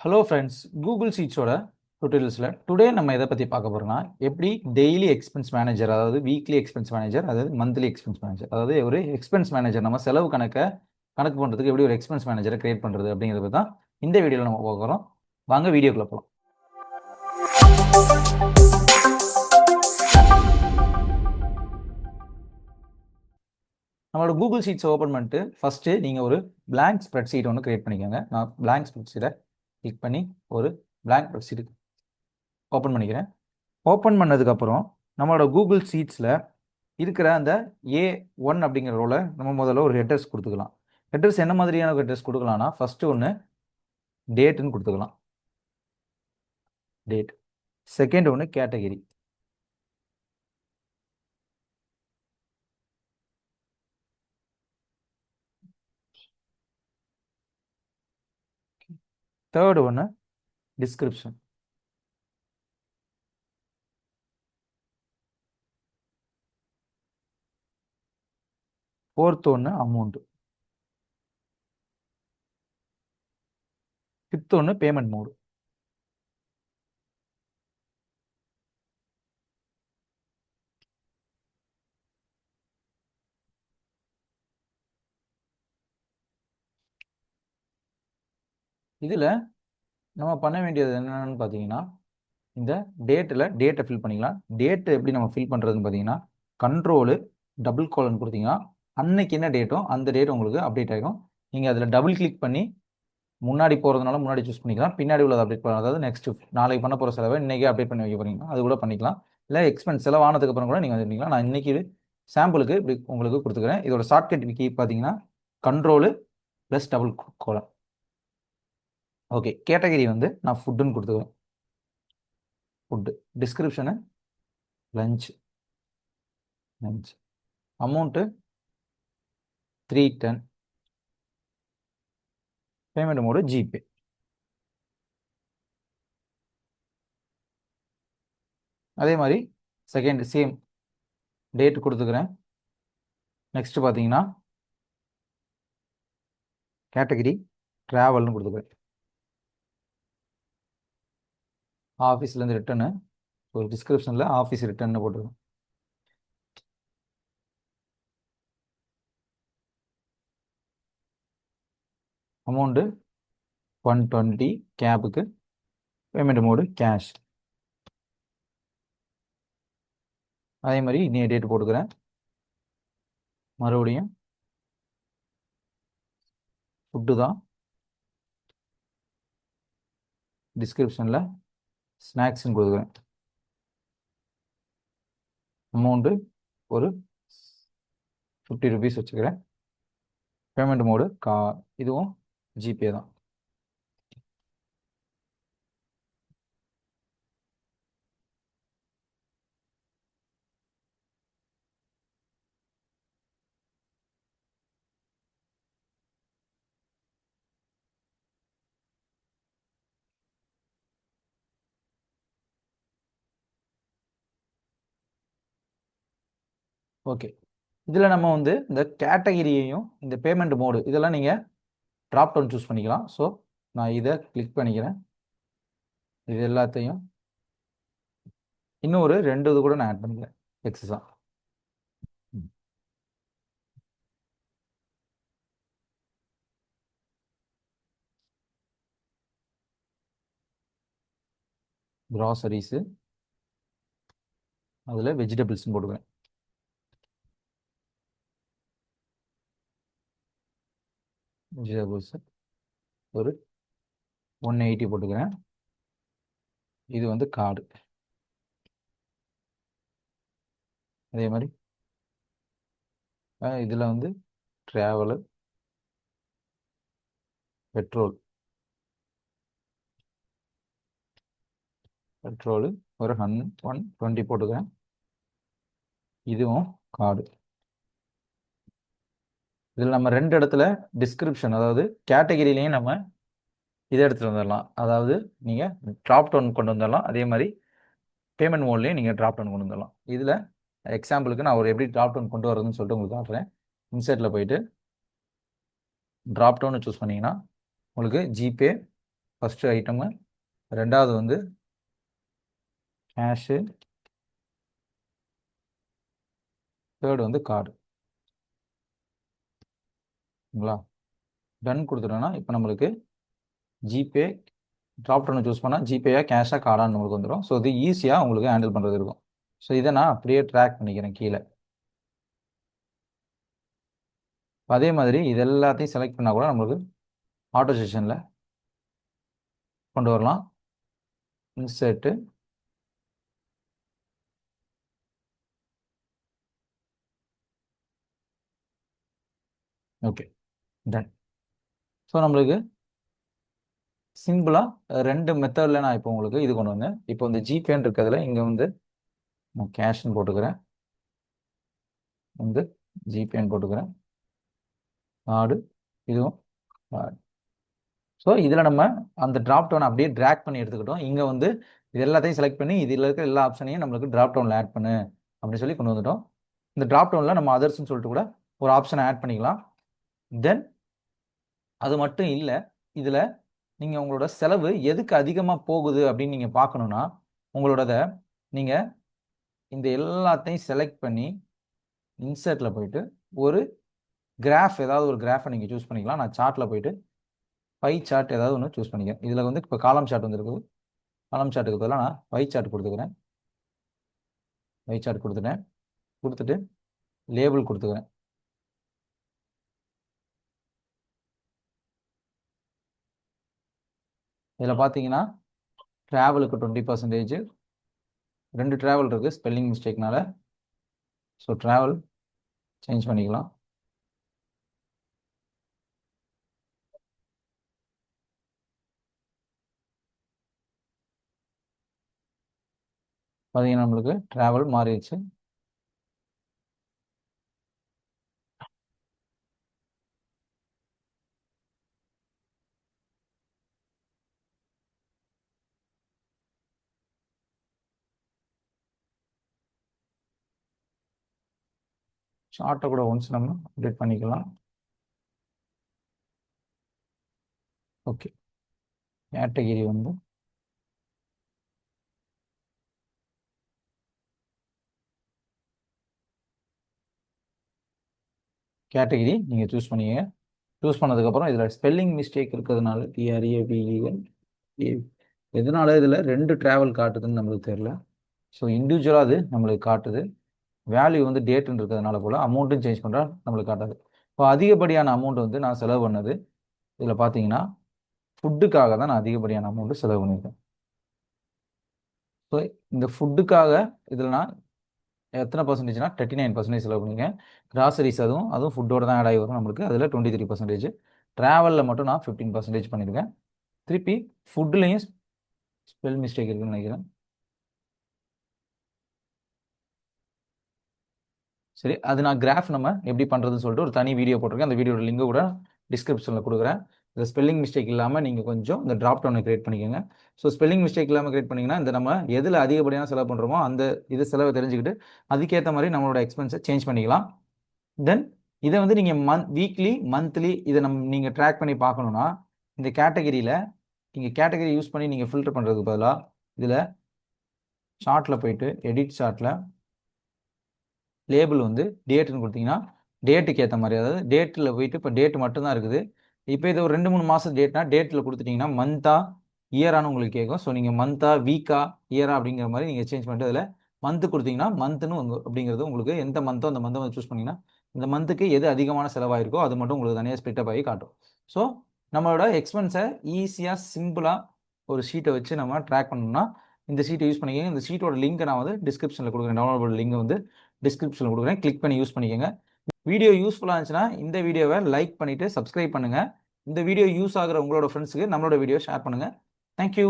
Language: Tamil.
ஹலோ ஃப்ரெண்ட்ஸ் கூகுள் சீட்ஸோட டூட்டோரியல்ஸில் டுடே நம்ம எதை பற்றி பார்க்க போகிறோம்னா எப்படி டெய்லி எக்ஸ்பென்ஸ் மேனேஜர் அதாவது வீக்லி எக்ஸ்பென்ஸ் மேனேஜர் அதாவது மந்த்லி எக்ஸ்பென்ஸ் மேனேஜர் அதாவது ஒரு எக்ஸ்பென்ஸ் மேனேஜர் நம்ம செலவு கணக்கை கணக்கு பண்ணுறதுக்கு எப்படி ஒரு எக்ஸ்பென்ஸ் மேனேஜரை கிரியேட் பண்ணுறது அப்படிங்கிறது தான் இந்த வீடியோவில் நம்ம பார்க்குறோம் வாங்க வீடியோக்குள்ளே போகலாம் நம்மளோட கூகுள் சீட்ஸ் ஓப்பன் பண்ணிட்டு ஃபஸ்ட்டு நீங்கள் ஒரு பிளாங்க் ஸ்ப்ரெட் ஷீட் ஒன்று கிரியேட் பண்ணிக்கோங்க. நான் பிளாங்க் ஸ்ப்ரெட் ஷீட்டை கிளிக் பண்ணி ஒரு பிளாங்க் ஸ்ப்ரெட் ஓப்பன் பண்ணிக்கிறேன். ஓப்பன் பண்ணதுக்கப்புறம் நம்மளோட கூகுள் சீட்ஸில் இருக்கிற அந்த ஏ ஒன் அப்படிங்கிற ரோலை நம்ம முதல்ல ஒரு ஹெட்ரஸ் கொடுத்துக்கலாம். ஹெட்ரஸ் என்ன மாதிரியான ஹெட்ரஸ் கொடுக்கலாம்னா ஃபஸ்ட்டு ஒன்று டேட்டுன்னு கொடுத்துக்கலாம். டேட் செகண்ட் ஒன்று கேட்டகிரி தேர்டு ஒன்று டிஸ்கிரிப்ஷன் ஃபோர்த் ஒன்று அமௌண்ட்டு ஃபிஃப்த் ஒன்று பேமெண்ட் மோடு இதில் நம்ம பண்ண வேண்டியது என்னென்னு பார்த்தீங்கன்னா இந்த டேட்டில் டேட்டை ஃபில் பண்ணிக்கலாம். டேட்டு எப்படி நம்ம ஃபில் பண்ணுறதுன்னு பார்த்தீங்கன்னா கண்ட்ரோலு டபுள் கோலன் கொடுத்தீங்கன்னா அன்னைக்கு என்ன டேட்டோ அந்த டேட் உங்களுக்கு அப்டேட் ஆகிடும் நீங்கள் அதில் டபுள் கிளிக் பண்ணி முன்னாடி போகிறதுனால முன்னாடி சூஸ் பண்ணிக்கலாம். பின்னாடி உள்ளது அப்டேட் பண்ண அதாவது நெக்ஸ்ட் நாளைக்கு பண்ண போகிற செலவை இன்றைக்கே அப்டேட் பண்ணி வைக்க போகிறீங்க அது கூட பண்ணிக்கலாம். இல்லை எக்ஸ்பென்ஸ் செலவானதுக்கு அப்புறம் கூட நீங்கள் வந்து நான் இன்றைக்கி சாம்பிளுக்கு இப்படி உங்களுக்கு கொடுத்துக்கிறேன். இதோட ஷார்ட்கட் கீ பார்த்தீங்கன்னா control plus double colon okay category வந்து நான் ஃபுட்டுன்னு கொடுத்துக்கிறேன். Food description lunch lunch amount three ten payment mode GPay அதே மாதிரி செகண்ட் சேம் டேட் கொடுத்துக்கிறேன். நெக்ஸ்ட் பார்த்தீங்கன்னா கேட்டகரி ட்ராவல்னு கொடுத்துக்கிறேன். ஆஃபீஸ்லேருந்து ரிட்டர்னு ஒரு டிஸ்கிரிப்ஷனில் ஆஃபீஸ் ரிட்டர்ன்னு போட்டுருக்கோம். அமௌண்ட்டு ஒன் டுவெண்ட்டி கேபுக்கு பேமெண்ட் மோடு கேஷ் அதே மாதிரி இன்னைய டேட் போட்டுக்கிறேன். மறுபடியும் ஃபுட்டு தான். டிஸ்கிரிப்ஷனில் ஸ்நாக்ஸ்ன்னு கொடுக்குறேன் அமௌண்ட்டு ஒரு ஃபிஃப்டி ருபீஸ் வச்சுக்கிறேன். பேமெண்ட் மோடு கா இதுவும் ஜிபே தான். ஓகே இதில் நம்ம வந்து இந்த கேட்டகிரியையும் இந்த பேமெண்ட் மோடு இதெல்லாம் நீங்கள் ட்ராப் டவுன் சூஸ் பண்ணிக்கலாம். ஸோ நான் இதை கிளிக் பண்ணிக்கிறேன். இது எல்லாத்தையும். இன்னும் ஒரு ரெண்டு இது கூட நான் ஆட் பண்ணிக்கிறேன். எக்ஸஸாக க்ராசரிஸு அதில் வெஜிடபிள்ஸும் போடுவேன் வெஜிடபிள்ஸ் ஒரு ஒன் எயிட்டி போட்டுக்கிறேன். இது வந்து கார்டு அதே மாதிரி இதில் வந்து ட்ராவலு பெட்ரோல் பெட்ரோலு ஒரு ஹன் ஒன் டுவெண்ட்டி போட்டுக்கிறேன். இதுவும் கார்டு இதில் நம்ம ரெண்டு இடத்துல டிஸ்கிரிப்ஷன் அதாவது கேட்டகிரிலையும் நம்ம இதை எடுத்துகிட்டு வந்துடலாம். அதாவது நீங்கள் ட்ராப் டவுன் கொண்டு வந்துடலாம். அதே மாதிரி பேமெண்ட் மோட்லேயும் நீங்கள் ட்ராப் டவுன் கொண்டு வந்துடலாம். இதில் எக்ஸாம்பிளுக்கு நான் ஒரு எப்படி ட்ராப் டவுன் கொண்டு வரதுன்னு சொல்லிட்டு உங்களுக்கு காட்டுறேன். இன்சைட்டில் போயிட்டு ட்ராப் டவுன் சூஸ் பண்ணிங்கன்னா உங்களுக்கு ஜிபே ஃபஸ்ட்டு ஐட்டமு ரெண்டாவது வந்து கேஷு தேர்டு வந்து கார்டு ஓகேங்களா? டன் கொடுத்துட்டோன்னா இப்போ நம்மளுக்கு ஜிபே ட்ராப் ஒன்று சூஸ் பண்ணால் ஜிபேயா கேஷாக கார்டான்னு நம்மளுக்கு வந்துடும் ஸோ இது ஈஸியாக உங்களுக்கு ஹேண்டில் பண்ணுறது இருக்கும். ஸோ இதை நான் அப்படியே ட்ராக் பண்ணிக்கிறேன் கீழே. அதே மாதிரி இது எல்லாத்தையும் செலக்ட் பண்ணால் கூட நம்மளுக்கு ஆட்டோ செஷனில் கொண்டு வரலாம். இன்சர்ட்டு ஓகே டன் ஸோ நம்மளுக்கு சிம்பிளாக ரெண்டு மெத்தடில் நான் இப்போ உங்களுக்கு இது கொண்டு வந்தேன். இப்போ இந்த ஜிபேன்னு இருக்கிறதுல இங்கே வந்து நான் கேஷ்னு போட்டுக்கிறேன். வந்து ஜிபேன்னு போட்டுக்கிறேன். கார்டு இதுவும் கார்டு ஸோ இதில் நம்ம அந்த ட்ராப் டவுன் அப்படியே ட்ராக் பண்ணி எடுத்துக்கிட்டோம். இங்கே வந்து இது எல்லாத்தையும் செலக்ட் பண்ணி இதில் இருக்கிற எல்லா ஆப்ஷனையும் நம்மளுக்கு ட்ராப் டவுனில் ஆட் பண்ணு அப்படின்னு சொல்லி கொண்டு வந்துட்டோம். இந்த ட்ராப் டவுனில் நம்ம அதர்ஸ்னு சொல்லிட்டு கூட ஒரு ஆப்ஷனை ஆட் பண்ணிக்கலாம். தென் அது மட்டும் இல்லை இதில் நீங்கள் உங்களோட செலவு எதுக்கு அதிகமாக போகுது அப்படின்னு நீங்கள் பார்க்கணுன்னா உங்களோடத நீங்கள் இந்த எல்லாத்தையும் செலக்ட் பண்ணி இன்சர்ட்டில் போயிட்டு ஒரு கிராஃப் ஏதாவது ஒரு கிராஃபை நீங்கள் சூஸ் பண்ணிக்கலாம். நான் சார்ட்டில் போயிட்டு பை சார்ட் ஏதாவது ஒன்று சூஸ் பண்ணிக்கிறேன். இதில் வந்து இப்போ காலம் சார்ட் வந்துருக்குது. காலம் சார்ட்டுக்கு பதிலாக நான் பை சார்ட் கொடுத்துக்கிறேன். பை சார்ட் கொடுத்துட்டேன். கொடுத்துட்டு லேபிள் கொடுத்துக்கிறேன். இதில் பார்த்தீங்கன்னா ட்ராவலுக்கு டுவெண்ட்டி பர்சன்டேஜ் ரெண்டு ட்ராவல் இருக்குது ஸ்பெல்லிங் மிஸ்டேக்னால ஸோ ட்ராவல் சேஞ்ச் பண்ணிக்கலாம். பார்த்தீங்கன்னா நம்மளுக்கு ட்ராவல் மாறிடுச்சு. சார்ட்டை கூட ஒன்ஸ் நம்ம அப்டேட் பண்ணிக்கலாம். ஓகே கேட்டகிரி வந்து கேட்டகிரி நீங்கள் சூஸ் பண்ணிங்க. சூஸ் பண்ணதுக்கப்புறம் இதில் ஸ்பெல்லிங் மிஸ்டேக் இருக்கிறதுனால டிஆர்ஏபிஇஎல் எதனால இதில் ரெண்டு ட்ராவல் காட்டுதுன்னு நம்மளுக்கு தெரில ஸோ இண்டிவிஜுவலாக அது நம்மளுக்கு காட்டுது. வேல்யூ வந்து டேட்டுன்னு இருக்கிறதுனால போல் அமௌண்ட்டும் சேஞ்ச் பண்ணுறா நம்மளுக்கு காட்டாது. இப்போ அதிகப்படியான அமௌண்ட் வந்து நான் செலவு பண்ணது இதில் பார்த்தீங்கன்னா ஃபுட்டுக்காக தான் நான் அதிகப்படியான அமௌண்ட்டு செலவு பண்ணியிருக்கேன். ஸோ இந்த ஃபுட்டுக்காக இதில் நான் எத்தனை பர்சன்டேஜ்னா தேர்ட்டி நைன் பர்சன்டேஜ் செலவு பண்ணியிருக்கேன். கிராசரிஸ் அதுவும் அதுவும் ஃபுட்டோட தான் ஆட் ஆகி வரும் நம்மளுக்கு. அதில் டுவெண்ட்டி த்ரீ பர்சன்டேஜ் ட்ராவலில் மட்டும் நான் ஃபிஃப்டீன் பர்சன்டேஜ் பண்ணியிருக்கேன். திருப்பி ஃபுட்லேயும் ஸ்பெல் மிஸ்டேக் இருக்குன்னு நினைக்கிறேன். சரி அது நான் கிராஃப் நம்ம எப்படி பண்ணுறதுன்னு சொல்லிட்டு ஒரு தனி வீடியோ போட்டிருக்கேன். அந்த வீடியோட லிங்க் கூட டிஸ்கிரிப்ஷனில் கொடுக்குறேன். இந்த ஸ்பெல்லிங் மிஸ்டேக் இல்லாமல் நீங்கள் கொஞ்சம் இந்த ட்ராப் டவுனை கிரியேட் பண்ணிக்கோங்க. ஸோ ஸ்பெல்லிங் மிஸ்டேக் இல்லாமல் கிரியேட் பண்ணிங்கன்னா இந்த நம்ம எதில் அதிகப்படியான செலவு பண்ணுறோமோ அந்த இது செலவை தெரிஞ்சுக்கிட்டு அதுக்கேற்ற மாதிரி நம்மளோட எக்ஸ்பென்ஸை சேஞ்ச் பண்ணிக்கலாம். தென் இதை வந்து நீங்கள் மந்த் வீக்லி மந்த்லி இதை நம்ம நீங்கள் ட்ராக் பண்ணி பார்க்கணுன்னா இந்த கேட்டகரியில் நீங்கள் கேட்டகரி யூஸ் பண்ணி நீங்கள் ஃபில்டர் பண்ணுறதுக்கு பதிலாக இதில் ஷார்ட்டில் போயிட்டு எடிட் ஷார்ட்டில் லேபிள் வந்து டேட்டுன்னு கொடுத்தீங்கன்னா டேட்டுக்கு ஏற்ற மாதிரி. அதாவது டேட்டில் போயிட்டு இப்போ டேட் மட்டும்தான் இருக்குது. இப்போ இது ஒரு ரெண்டு மூணு மாதம் டேட்னா டேட்டில் கொடுத்துட்டிங்கன்னா மந்த்தா இயரானு உங்களுக்கு கேட்கும். ஸோ நீங்கள் மந்த்தா வீக்கா இயரா அப்படிங்கிற மாதிரி நீங்கள் சேஞ்ச் பண்ணிட்டு அதில் மந்த்து கொடுத்தீங்கன்னா மந்த்துன்னு உங்க அப்படிங்கிறது உங்களுக்கு எந்த மந்த்தோ அந்த மந்த்தை வந்து சூஸ் பண்ணிங்கன்னா இந்த மந்த்துக்கு எது அதிகமான செலவாயிருக்கோ அது மட்டும் உங்களுக்கு தனியாக ஸ்பிட்டப் ஆகி காட்டும். ஸோ நம்மளோட எக்ஸ்பென்ஸை ஈஸியாக சிம்பிளாக ஒரு ஷீட்டை வச்சு நம்ம ட்ராக் பண்ணோம்னா இந்த ஷீட்டை யூஸ் பண்ணிக்கோங்க. இந்த ஷீட்டோட லிங்க்கை நான் வந்து டிஸ்கிரிப்ஷனில் கொடுக்குறேன். டவுன்லோட் லிங்க் வந்து டிஸ்கிரிப்ஷனில் கொடுக்குறேன். கிளிக் பண்ணி யூஸ் பண்ணிக்கோங்க. வீடியோ யூஸ்ஃபுல்லாக இருந்துச்சுன்னா இந்த வீடியோவை லைக் பண்ணிவிட்டு சப்ஸ்கிரைப் பண்ணுங்கள் இந்த வீடியோ யூஸ் ஆகிற உங்களோட ஃப்ரெண்ட்ஸுக்கு நம்மளோட வீடியோ ஷேர் பண்ணுங்கள் தேங்க்யூ